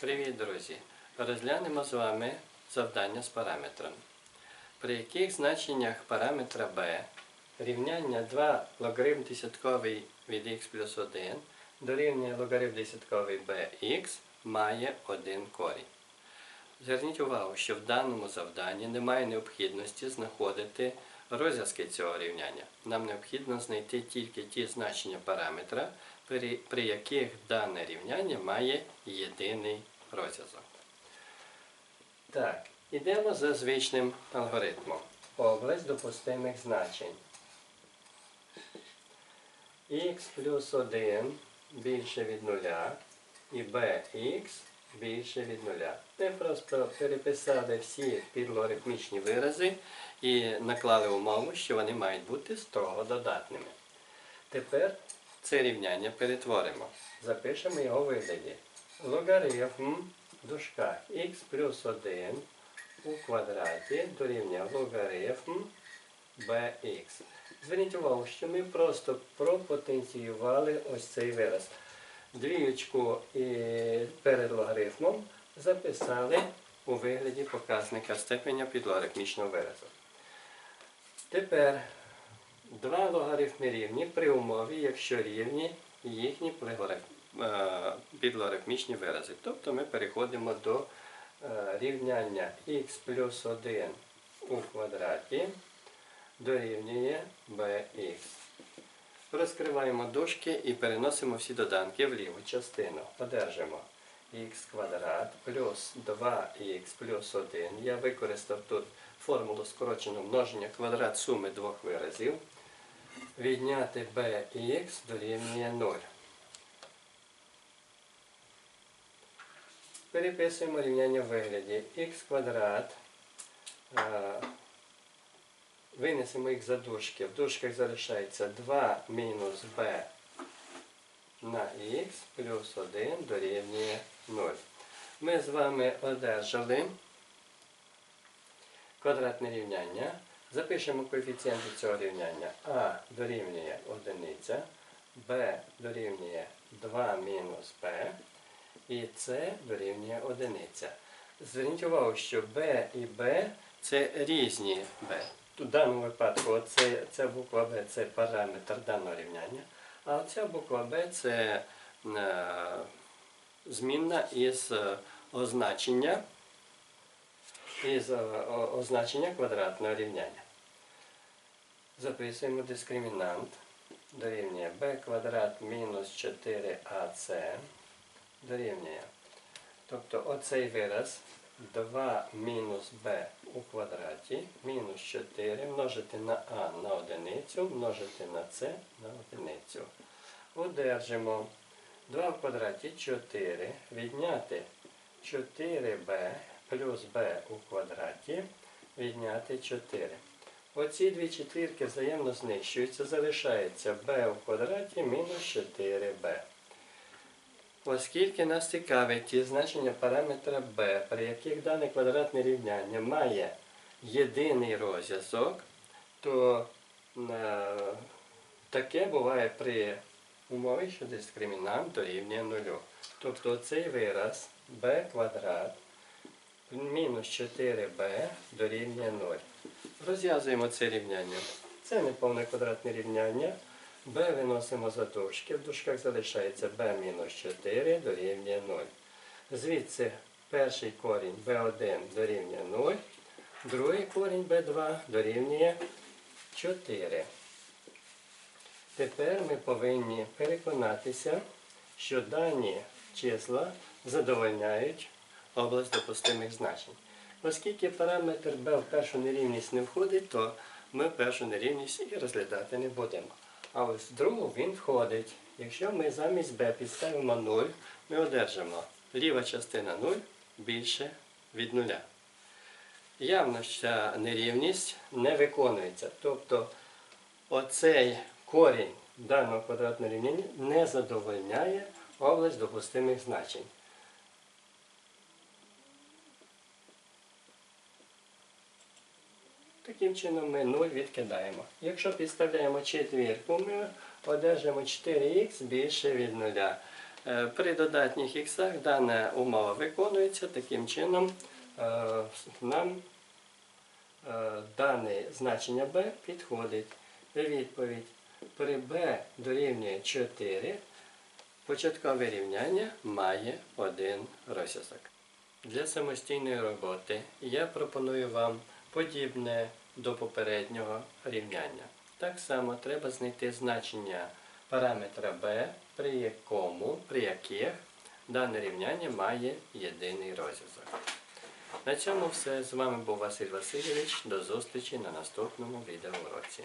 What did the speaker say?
Привіт, друзі! Розглянемо з вами завдання з параметрами. При яких значеннях параметра b рівняння 2 логарифм десятковий від x плюс 1 дорівнює логарифм десятковий bx має один корінь. Зверніть увагу, що в даному завданні немає необхідності знаходити розв'язки цього рівняння. Нам необхідно знайти тільки ті значення параметра, при, яких дане рівняння має єдиний розв'язок. Так, ідемо за звичним алгоритмом. Область допустимих значень. х плюс 1 більше від нуля і bx більше від нуля. Ми просто переписали всі підлогарифмічні вирази і наклали умову, що вони мають бути строго додатними. Тепер це рівняння перетворимо. Запишемо його вигляді. Логарифм в х плюс 1 у квадраті дорівнює логарифм bx. Зверніть увагу, що ми просто пропотенціювали ось цей вираз. Двіючку перед логарифмом записали у вигляді показника степеня підлогарифмічного виразу. Тепер два логарифми рівні при умові, якщо рівні їхні е, підлогарифмічні вирази. Тобто ми переходимо до е, рівняння х плюс 1 у квадраті дорівнює bx. Розкриваємо дужки і переносимо всі доданки в ліву частину. Одержимо х квадрат плюс 2х плюс 1. Я використав тут формулу скороченого множення квадрат суми двох виразів. Відняти bx дорівнює 0. Переписуємо рівняння в вигляді х квадрат. е, Винесемо їх за дужки. В дужках залишається 2 мінус b на х плюс 1 дорівнює 0. Ми з вами одержали квадратне рівняння. Запишемо коефіцієнти цього рівняння. А дорівнює 1, b дорівнює 2 мінус b і c дорівнює 1. Зверніть увагу, що b і b це різні b. В даному випадку ця буква b це параметр даного рівняння, а ця буква b це е, змінна із е, означення із е, означення квадратного рівняння. Записуємо дискримінант дорівнює b квадрат мінус 4ac дорівнює. Тобто оцей вираз 2 мінус b у квадраті мінус 4 множити на а на одиницю, множити на c на одиницю. Одержимо 2 в квадраті 4, відняти 4b плюс b у квадраті, відняти 4. Оці дві четвірки взаємно знищуються, залишається b у квадраті мінус 4b. Оскільки нас цікавить ті значення параметра b, при яких дане квадратне рівняння має єдиний розв'язок, то е, таке буває при умові, що дискримінант дорівнює нулю. Тобто цей вираз b квадрат мінус 4b дорівнює 0. Розв'язуємо це рівняння. Це неповне квадратне рівняння. b виносимо за дужки. В дужках залишається b мінус 4 дорівнює 0. Звідси перший корінь b1 дорівнює 0, другий корінь b2 дорівнює 4. Тепер ми повинні переконатися, що дані числа задовольняють область допустимих значень. Оскільки параметр b в першу нерівність не входить, то ми першу нерівність і розглядати не будемо. А ось в другу він входить. Якщо ми замість b підставимо 0, ми одержимо ліва частина 0 більше від 0. Явно ця нерівність не виконується. Тобто оцей корінь даного квадратного рівняння не задовольняє область допустимих значень. Таким чином ми 0 відкидаємо. Якщо підставляємо четвірку, ми одержимо 4х більше від 0. Е, При додатніх іксах дана умова виконується таким чином. е, Нам е, дане значення b підходить. Відповідь. При b дорівнює 4 початкове рівняння має один розв'язок. Для самостійної роботи я пропоную вам подібне до попереднього рівняння. Так само треба знайти значення параметра b, при якому, при яких дане рівняння має єдиний розв'язок. На цьому все. З вами був Василь Васильович. До зустрічі на наступному відеоуроці.